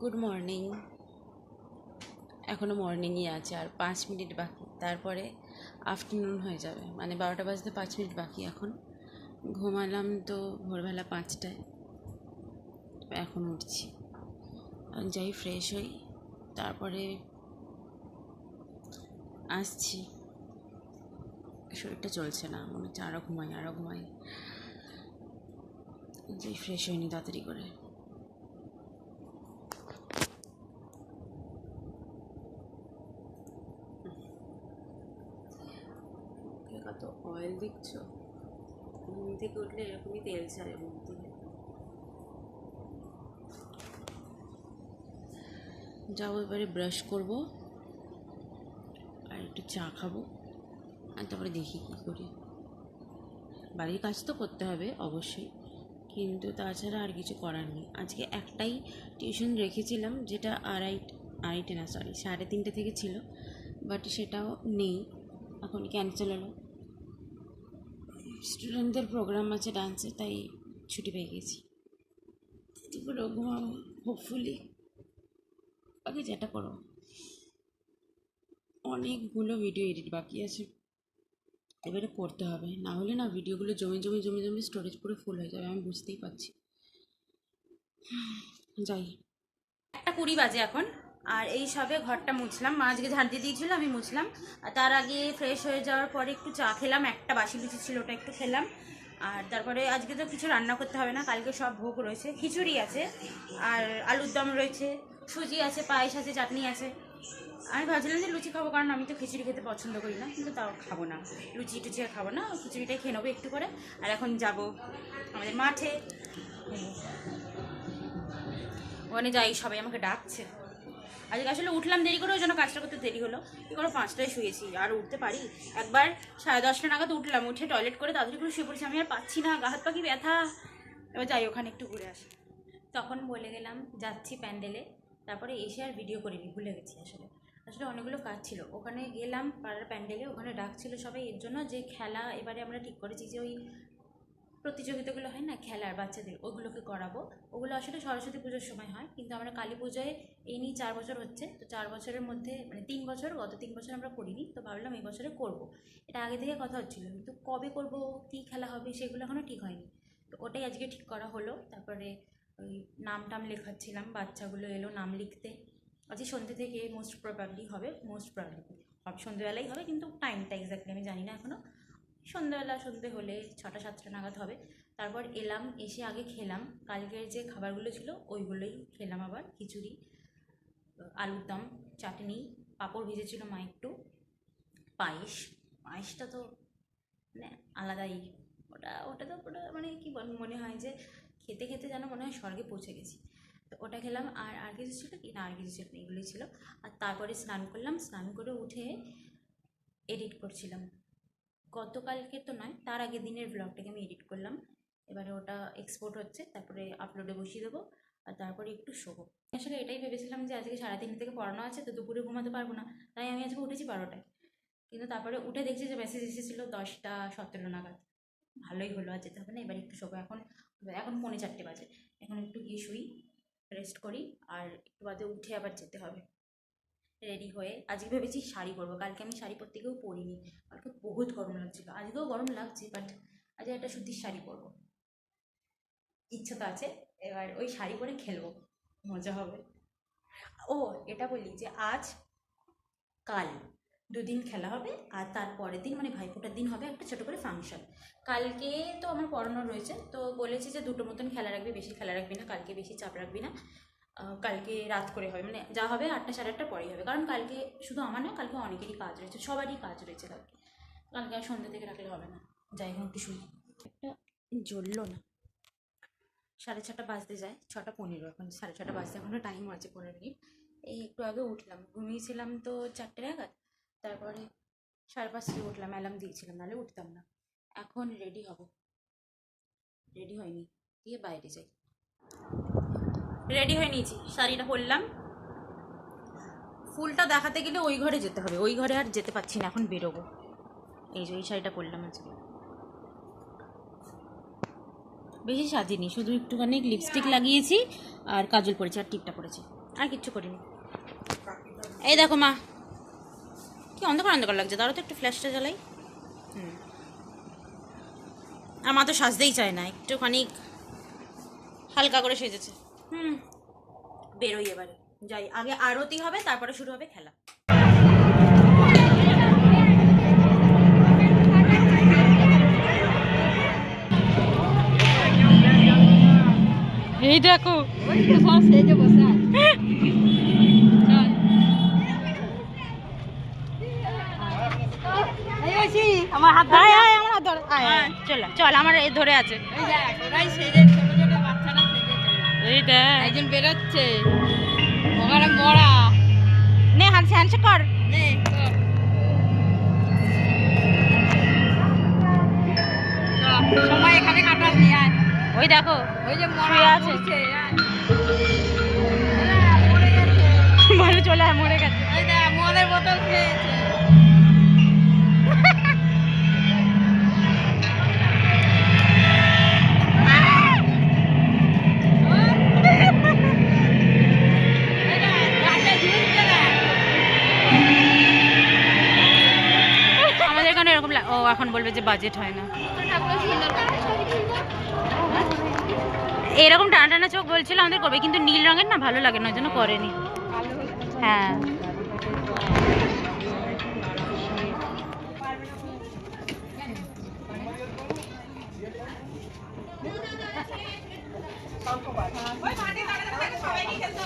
Good morning এখনও মর্নিংই আছে আর পাঁচ মিনিট বাকি। তারপরে আফটারনুন হয়ে যাবে। মানে বারোটা বাজতে পাঁচ মিনিট বাকি এখন। ঘুমালাম তো ভোরবেলা পাঁচটায়। এখন উঠছি। যাই ফ্রেশ হই। তারপরে আসছি। শরীরটা চলছে না। মনে হচ্ছে আরও ঘুমাই আরও ঘুমাই। যাই ফ্রেশ হয়নি তাড়াতাড়ি করে। কত অয়েল দিচ্ছ? ঘুম থেকে উঠলে এরকমই তেল ছাড়ে মুখ দিয়ে। যাব এবারে ব্রাশ করব, আর একটু চা খাব, আর তারপরে দেখি কী করি। বাড়ির কাজ তো করতে হবে অবশ্যই, কিন্তু তাছাড়া আর কিছু করার নেই। আজকে একটাই টিউশন রেখেছিলাম, যেটা আড়াই, আড়াইটে না সরি সাড়ে তিনটে থেকে ছিল বাট সেটাও নেই, এখন ক্যান্সেল হলো। স্টুডেন্টদের প্রোগ্রাম আছে, ডান্সে, তাই ছুটি পেয়ে গেছি। দুপুরে ঘুমাবো হোপফুলি বাকি যেটা করো। অনেকগুলো ভিডিও এডিট বাকি আছে। এবারে করতে হবে। না হলে না ভিডিওগুলো জমে জমে জমে জমে স্টোরেজ পুরো ফুল হয়ে যাবে, আমি বুঝতেই পারছি। যাই। একটা কুড়ি বাজে এখন। আর এই সবে ঘরটা মুছলাম। মা আজকে ঝাড় দিয়ে দিয়েছিল, আমি মুছলাম। আর তার আগে ফ্রেশ হয়ে যাওয়ার পরে একটু চা খেলাম, একটা বাসি লুচি ছিল, ওটা একটু খেলাম। আর তারপরে আজকে তো কিছু রান্না করতে হবে না, কালকে সব ভোগ রয়েছে, খিচুড়ি আছে, আর আলুর দম রয়েছে, সুজি আছে, পায়েস আছে, চাটনি আছে। আমি ভাবছিলাম যে লুচি খাব, কারণ আমি তো খিচুড়ি খেতে পছন্দ করি না, কিন্তু তাও খাব না। লুচি টুচি খাব না, খিচুড়িটাই খেয়ে নেব একটু করে আর এখন যাব আমাদের মাঠে। ওখানে যাই, সবাই আমাকে ডাকছে। আজকে আসলে উঠলাম দেরি করে, ওই জন্য কাজটা করতে দেরি হলো। কী করে পাঁচটায় শুয়েছি, আর উঠতে পারি। একবার সাড়ে দশটা নাগাদ উঠলাম, উঠে টয়লেট করে তাড়াতাড়ি করে শুয়ে পড়েছি। আমি আর পাচ্ছি না, গা হাত পাখি ব্যথা। এবার যাই, ওখানে একটু ঘুরে আসি। তখন বলে গেলাম, যাচ্ছি প্যান্ডেলে। তারপরে এসে আর ভিডিও করিনি, ভুলে গেছি আসলে। আসলে অনেকগুলো কাজ ছিল। ওখানে গেলাম, পাড়ার প্যান্ডেলে, ওখানে ডাকছিল সবাই। এর জন্য যে খেলা এবারে আমরা ঠিক করেছি যে ওই প্রতিযোগিতাগুলো হয় না, খেলার বাচ্চাদের, ওগুলোকে করাবো। ওগুলো আসলে সরস্বতী পুজোর সময় হয়, কিন্তু আমরা কালী পুজোয় এই নিয়ে চার বছর হচ্ছে। তো চার বছরের মধ্যে মানে তিন বছর, গত তিন বছর আমরা করিনি, তো ভাবলাম এই বছরে করব। এটা আগে থেকে কথা হচ্ছিল, কিন্তু কবে করব, কী খেলা হবে, সেগুলো এখনও ঠিক হয়নি। তো ওটাই আজকে ঠিক করা হলো, তারপরে ওই নাম টাম লেখাচ্ছিলাম, বাচ্চাগুলো এলো নাম লিখতে। আজকে সন্ধ্যে থেকে মোস্ট প্রবাবলি হবে মোস্ট প্রবাবলি সন্ধ্যেবেলাই হবে, কিন্তু টাইমটা এক্স্যাক্টলি আমি জানি না এখনও সন্ধ্যাবেলা সন্ধ্যে হলে ছটা, সাতটা নাগাদ হবে। তারপর এলাম, এসে আগে খেলাম। কালকের যে খাবারগুলো ছিল, ওইগুলোই খেলাম আবার। খিচুড়ি, আলুর দম, চাটনি, পাঁপড় ভেজেছিল মা একটু। পায়েস, পায়েসটা তো মানে আলাদাই। ওটা ওটা তো ওটা মানে কি মনে হয় যে খেতে খেতে যেন মনে হয় স্বর্গে পৌঁছে গেছি। তো ওটা খেলাম। আর আর কিছু ছিল কি? না, আর কিছু ছিল এগুলোই ছিল। আর তারপরে স্নান করলাম। স্নান করে উঠে এডিট করছিলাম। গতকালকে তো নয়, তার আগের দিনের ব্লগটাকে আমি এডিট করলাম। এবারে ওটা এক্সপোর্ট হচ্ছে, তারপরে আপলোডে বসিয়ে দেবো, আর তারপরে একটু শোবো। আসলে এটাই ভেবেছিলাম যে আজকে তিনটে থেকে পড়ানো আছে, তো দুপুরে ঘুমাতে পারব না, তাই আমি আজকে উঠেছি বারোটায়। কিন্তু তারপরে উঠে দেখছি যে মেসেজ এসেছিল দশটা সতেরো নাগাদ। ভালোই হলো, আর যেতে হবে না, এবার একটু শোবো। এখন এখন পৌনে চারটে বাজে, এখন একটু গিয়ে শুই রেস্ট করি, আর একটু বাদে উঠে আবার যেতে হবে। রেডি হয়ে আজকে ভেবেছি শাড়ি পরবো। কালকে আমি শাড়ি পরতে গিয়েও পরিনি। কালকে বহুত গরম লাগছিল। আজকেও গরম লাগছে বাট আজকে একটা সুতির শাড়ি পরবো। ইচ্ছা তো আছে, এবার ওই শাড়ি পরে খেলব। মজা হবে। ও, এটা বলি যে আজ, কাল দুদিন খেলা হবে, আর তার পরের দিন মানে ভাইফোঁটার দিন হবে একটা ছোটো করে ফাংশন কালকে তো আমার পড়ানো রয়েছে, তো বলেছি যে দুটো মতন খেলা রাখবি, বেশি খেলা রাখবি না, কালকে বেশি চাপ রাখবি না। কালকে রাত করে হবে। মানে যা হবে আটটা সাড়ে আটটা পরেই হবে। কারণ কালকে শুধু আমার না কালকে অনেকেরই কাজ রয়েছে। সবারই কাজ রয়েছে কালকে। কালকে আর সন্ধ্যে থেকে রাখলে হবে না। যাই হোক একটু শুই একটা জ্বললো না। সাড়ে ছটা বাজতে যায় ছটা পনেরো এখন সাড়ে ছটা বাজতে এখনও টাইম আছে পনেরো মিনিট। এই একটু আগে উঠলাম। ঘুমিয়েছিলাম তো চারটে নাগাদ। তারপরে সাড়ে পাঁচটায় উঠলাম অ্যালার্ম দিয়েছিলাম নাহলে উঠতাম না। এখন রেডি হব। রেডি হয়নি দিয়ে বাইরে যাই। রেডি হয়ে নিয়েছি। শাড়িটা পরলাম। ফুলটা দেখাতে গেলে ওই ঘরে যেতে হবে। ওই ঘরে আর যেতে পারছি না, এখন বেরোবো। এই যে এই শাড়িটা পরলাম আজকে। বেশি সাজিনি, শুধু একটুখানি লিপস্টিক লাগিয়েছি আর কাজল পরেছি আর টিপটা পরেছি। আর কিচ্ছু করিনি। এই দেখো মা, কি অন্ধকার অন্ধকার লাগছে। তারও তো একটু ফ্ল্যাশটা জ্বালাই। হুম। মা তো সাজতেই চায় না, একটুখানি হালকা করে সেজেছে। হুম বেরোই এবারে। যাই আগে আরতি হবে তারপরে শুরু হবে খেলা। এই দেখো। আমার হাত আয় আয় আমার হাত ধরে। আয় আয় চল চল আমার এই ধরে আছে। এই দেখ। একজন বেরোচ্ছে। ওখানে মরা। নে কর। নে সময় এখানে কাটাস নি আয়। ওই দেখো ওই যে মরা আছে। আয়, মরে গেছে। চলে মরে গেছে। ওই দেখ, মদের বোতল খেয়েছে। যে বাজেট হয় না। এরকম টানা টানা চোখ বলছিল আমাদের করবে কিন্তু নীল রঙের না ভালো লাগে না ওই জন্য করেনি। হ্যাঁ।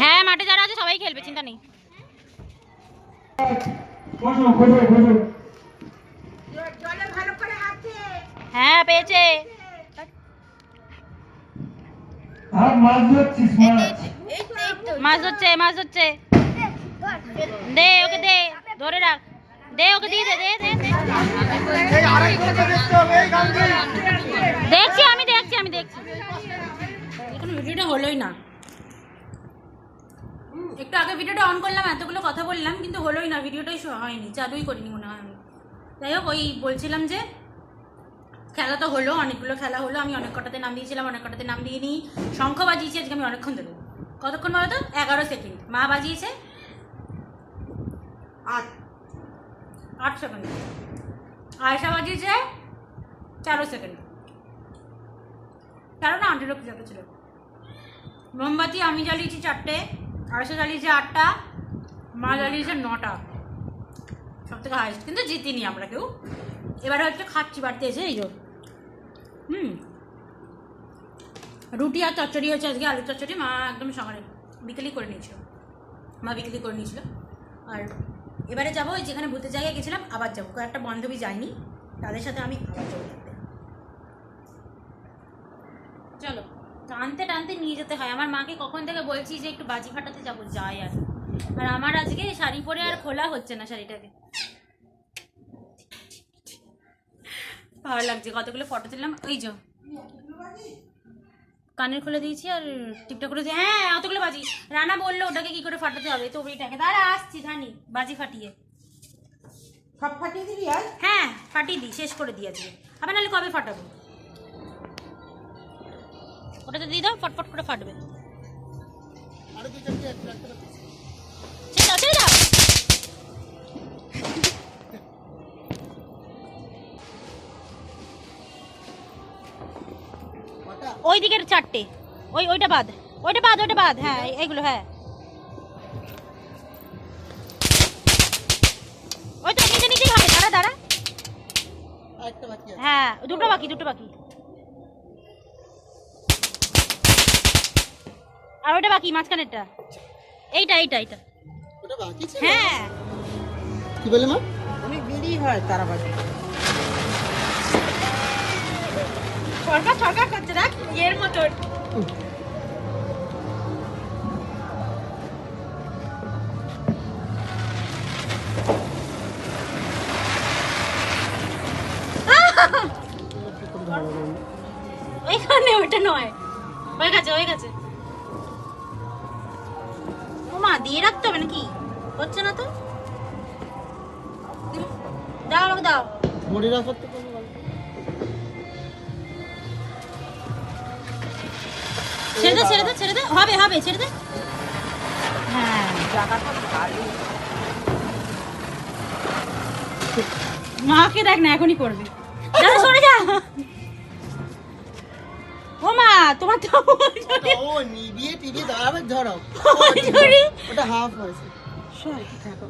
হ্যাঁ মাঠে যারা আছে সবাই খেলবে চিন্তা নেই। হ্যাঁ আর মাছ ধরছে মাছ ধরছে। দে ওকে দে ধরে রাখ। দে ওকে দিয়ে দে দে। দেখছি আমি দেখছি আমি দেখছি। এখন ভিডিওটা হলোই না। একটু আগে ভিডিওটা অন করলাম এতগুলো কথা বললাম কিন্তু হলোই না ভিডিওটাই শো- হয়নি চালুই করিনি মনে হয় আমি। যাই হোক ওই বলছিলাম যে খেলা তো হলো, অনেকগুলো খেলা হলো। আমি অনেক কটাতে নাম দিয়েছিলাম, অনেক কটাতে নাম দিয়ে নিই শঙ্খ বাজিয়েছি, আজকে আমি অনেকক্ষণ দেবো কতক্ষণ বলো তো এগারো সেকেন্ড। মা বাজিয়েছে? আট। আট সেকেন্ড। আয়সা বাজিয়েছে? তেরো সেকেন্ড। তেরো না আঠেরো যাতে ছিল। মোমবাতি, আমি জ্বালিয়েছি চারটে। আয়সা জ্বালিয়েছে আটটা। মা জ্বালিয়েছে নটা। সব থেকে হাইস্ট কিন্তু জিতিনি আমরা কেউ। এবারে হচ্ছে খাচ্ছি বাড়তে এসে, এই হুম। রুটি আর চচ্চড়ি হচ্ছে আজকে, আলুর চচ্চড়ি। মা একদম সকালে বিকেলেই করে নিয়েছিল। মা বিকেলেই করে নিয়েছিল। আর এবারে যাব, ওই যেখানে ভূতের জায়গায় গেছিলাম, আবার যাব। কয়েকটা বান্ধবী যায়নি, তাদের সাথে আমি চলো টানতে টানতে নিয়ে যেতে হয়। আমার মাকে কখন থেকে বলছি যে একটু বাজি ফাটাতে যাব, যাই আর আর আমার আজকে শাড়ি পরে আর খোলা হচ্ছে না শাড়িটাকে। ভালো লাগছে। কতগুলো ফটো তুললাম? ওই যে। কানের খুলে দিয়েছি আর টিপটা করে দিয়ে হ্যাঁ অতগুলো বাজি। রানা বলল ওটাকে কি করে ফাটাতে হবে? তো ওইটাকে দাঁড়া আসছি ধানি বাজি ফাটিয়ে। সব ফাটিয়ে দিবি আজ? হ্যাঁ ফাটিয়ে দিই শেষ করে দিই আজকে। আবার নাহলে কবে ফাটাবো? ওটা তো দিয়ে দাও ফটফট করে ফাটবে। ছেড়ে দাও ছেড়ে দাও ওই দিকের চারটে। ওই ওইটা বাদ। ওইটা বাদ ওইটা বাদ। হ্যাঁ এই- এইগুলো হ্যাঁ। ওই তো নিচে নিচেই হবে। দাঁড়া দাঁড়া। হ্যাঁ দুটো বাকি দুটো বাকি। আর ওইটা বাকি মাঝখানেরটা। এইটা এইটা এইটা। হ্যাঁ। কি বলে মা? অনেক দেরি হয় তারা বাজে সরকার সরকার করছে, দেখ এর মতো ওইখানে ওইটা নয়। হয়ে গেছে হয়ে গেছে। ও মা দিয়ে রাখতে হবে নাকি? হচ্ছে না তো? দাও দাও। ছেড়ে দে ছেড়ে দে ছেড়ে দে। হবে হবে ছেড়ে দে। হ্যাঁ। মাকে দেখ না এখনই করবে। দাদা সরে যা। ও মা তোমার তো ও নিবিয়ে টিবিয়ে দাঁড়াবে ধরো। ওটা হাফ হয়েছে। সরে থাকো।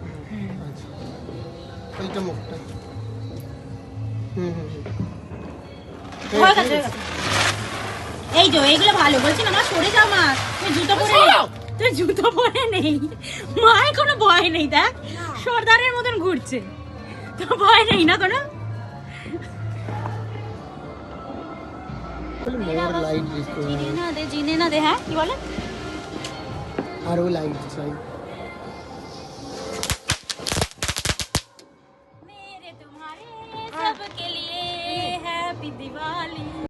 ওইটা মুখটা। হুম হুম হুম। গেছে, গেছে। এই যে এইগুলো ভালো। বলছি না মা সরে যাও মা। তুই জুতো পরে তুই জুতো পরে নেই মায়ের কোনো ভয় নেই দেখ। সর্দারের মতন ঘুরছে। তো ভয় নেই না কোনো? লাইট দিস জিনে না দে জিনে না দে হ্যাঁ কি বলে? আরও লাইট চাই